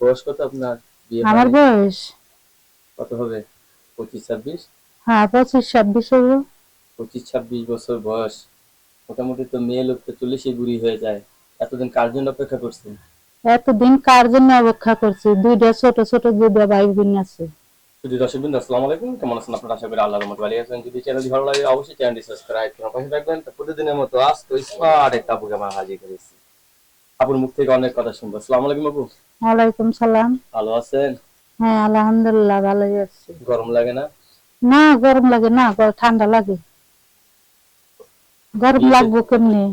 বয়স কত আপনার? বিয়ে আমার বয়স? কত হবে? পঁচিশ ছাব্বিশ? হ্যাঁ পঁচিশ ছাব্বিশ হলো। পঁচিশ ছাব্বিশ বছর বয়স। মোটামুটি তো মেয়ে লোক তো চল্লিশে বুড়ি হয়ে যায়। এতদিন কার জন্য অপেক্ষা করছেন এতদিন কার জন্য অপেক্ষা করছি? দুইটা ছোট ছোট দুইটা ভাই বোন আছে। শুধু দর্শক বিন্দু আসসালামু আলাইকুম। কেমন আছেন আপনারা? আশা করি আল্লাহর রহমতে ভালো আছেন। যদি চ্যানেলটি ভালো লাগে অবশ্যই চ্যানেলটি সাবস্ক্রাইব করুন পাশে থাকবেন। তো প্রতিদিনের মতো আজ তো স্মার্ট একটা আপুকে আমরা হাজির করেছি আপুর মুখ থেকে অনেক কথা শুনব। আসসালামু আলাইকুম আপু। ওয়ালাইকুম সালাম। ভালো আছেন? হ্যাঁ আলহামদুলিল্লাহ ভালোই আছি। গরম লাগে না? না গরম লাগে না ঠান্ডা লাগে। গরম লাগবো কেমনি?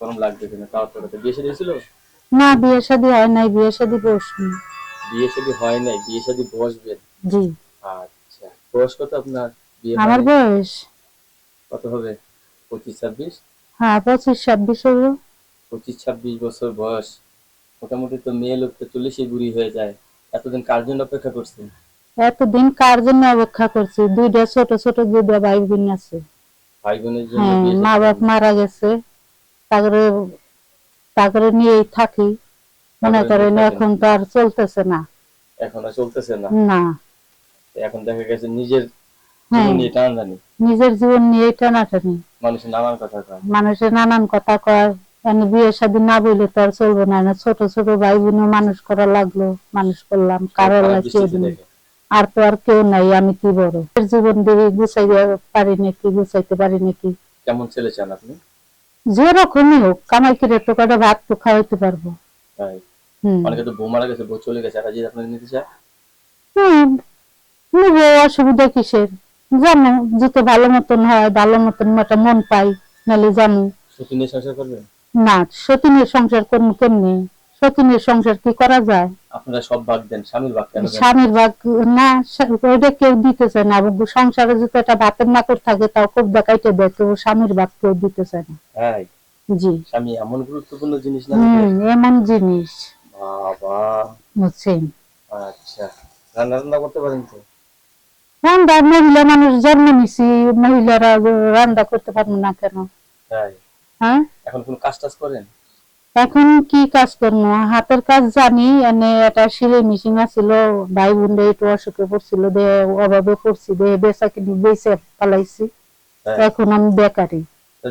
গরম লাগবে কিনা? কারোর তো বিয়ে শাদী হয়েছিল? না বিয়ে শাদী হয় নাই বিয়ে শাদী বসবে বিয়ে শাদী হয় নাই বিয়ে শাদী বসবেন জি। আচ্ছা বয়স কত আপনার? বিয়ে আমার বয়স? কত হবে? পঁচিশ ছাব্বিশ? হ্যাঁ পঁচিশ ছাব্বিশ হলো। পঁচিশ ছাব্বিশ বছর বয়স। মোটামুটি তো মেয়ে লোক তো চল্লিশে বুড়ি হয়ে যায়। এতদিন কার জন্য অপেক্ষা করছেন এতদিন কার জন্য অপেক্ষা করছি? দুইটা ছোট ছোট দুইটা ভাই বোন আছে। ভাই বোনের জন্য হ্যাঁ মা বাপ মারা গেছে। তারপরে তারপরে নিয়েই থাকি। মনে করেন এখন তো আর চলতেছে না। এখন আর চলতেছে না? না। এখন দেখা গেছে নিজের হ্যাঁ। জীবন নিয়ে টানাটানি। নিজের জীবন নিয়ে টানাটানি। মানুষের নানান কথা কয়। মানুষের নানান কথা কয়। এনে বিয়ে শাদী না বললে তো আর চলবে না না ছোট ছোট ভাই বোন মানুষ করা লাগল মানুষ করলাম কারও নেই দেখে। আর তো আর কেউ নাই আমি কি বড়? জীবন দিয়ে গুছাইতে পারি নাকি গুছাইতে পারি নাকি? কেমন ছেলে চান আপনি? যেরকমই হোক কামাই করে তো কটা ভাত তো খাওয়াইতে পারব। অনেকে তো বউ মারা গেছে বউ চলে গেছে আর যদি আপনাকে নিতে চায়? হম অসুবিধা কিসের? জানো যদি ভালো মতন হয় ভালো মতন একটা মন পাই নাহলে জানো। সত্যি নিয়ে সংসার করবেন? না সতীনের সংসার করব কেমনি? সতীনের সংসার কি করা যায়? আপনারা সব ভাগ দেন স্বামীর ভাগ কেন স্বামীর ভাগ না ওইটা কেউ দিতে চায় না সংসারে যদি একটা ভাতের নাকর থাকে তাও খুব দেখাইতে দেয় কেউ স্বামীর ভাগ কেউ দিতে চায় না জি। স্বামী এমন গুরুত্বপূর্ণ জিনিস না? এমন জিনিস। বাবা। বুঝছেন? আচ্ছা রান্না রান্না করতে পারেন তো? রান্না মহিলা মানুষ জন্ম নিছি মহিলারা রান্না করতে পারব না কেন? তাই? হ্যাঁ? এখন কোন কাজ টাজ করেন? এখন কি কাজ করব? হাতের কাজ জানি এনে সিলাই মেশিন আছিল ভাই বোন একটু অসুখে পড়ছিল দে অভাবে পড়ছি দে বেচা কিনি বেচে পালাইছি। এখন আমি বেকারি।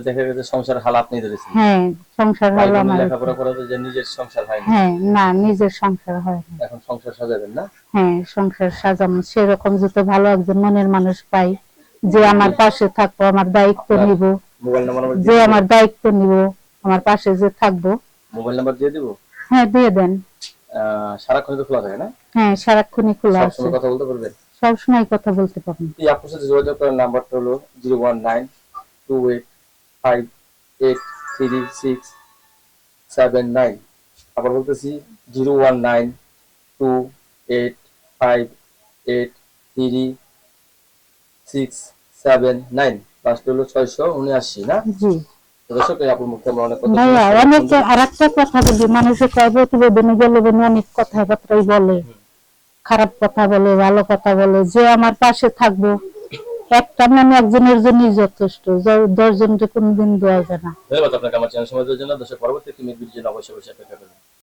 দেখা গেছে সংসার হাল আপনি ধরেছেন হ্যাঁ সংসার ভাই আমার লেখাপড়া করাতে যে নিজের সংসার হয় না। হ্যাঁ না নিজের সংসার হয় এখন সংসার সাজাবেন না? হ্যাঁ সংসার সাজানো সেরকম যদি ভালো একজন মনের মানুষ পাই যে আমার পাশে থাকব আমার দায়িত্ব নিব। মোবাইল নাম্বার যে আমার দায়িত্ব নিব আমার পাশে যে থাকব। মোবাইল নাম্বার দিয়ে দিব? হ্যাঁ দিয়ে দেন। সারাক্ষণ তো খোলা থাকে না? হ্যাঁ সারাক্ষণই খোলা আছে। সবসময় কথা বলতে পারবেন সবসময় কথা বলতে পারবেন এই আপনার সাথে যোগাযোগ করার নাম্বারটা হলো zero one nine two eight five eight three six seven nine. আবার বলতেছি zero one nine two eight five eight three six seven nine. Last হলো ছয়শো উনআশি না? জি। তো দর্শক এই আপুর মুখে আমরা অনেক কথা ভাইয়া শুনলাম। অনেক আর একটা কথা বলি মানুষের কয় প্রতিবেদনে গেলে বেনে অনেক কথাবার্তাই বলে। খারাপ কথা বলে ভালো কথা বলে যে আমার পাশে থাকব একটা মানে একজনের জন্যই যথেষ্ট দশজনকে কোনোদিন দেওয়া যায় না। ধন্যবাদ আপনাকে আমার চ্যানেল সময় দেওয়ার জন্য। দর্শক পরবর্তী একটি ভিডিওর জন্য অবশ্যই অবশ্যই অপেক্ষা করবেন।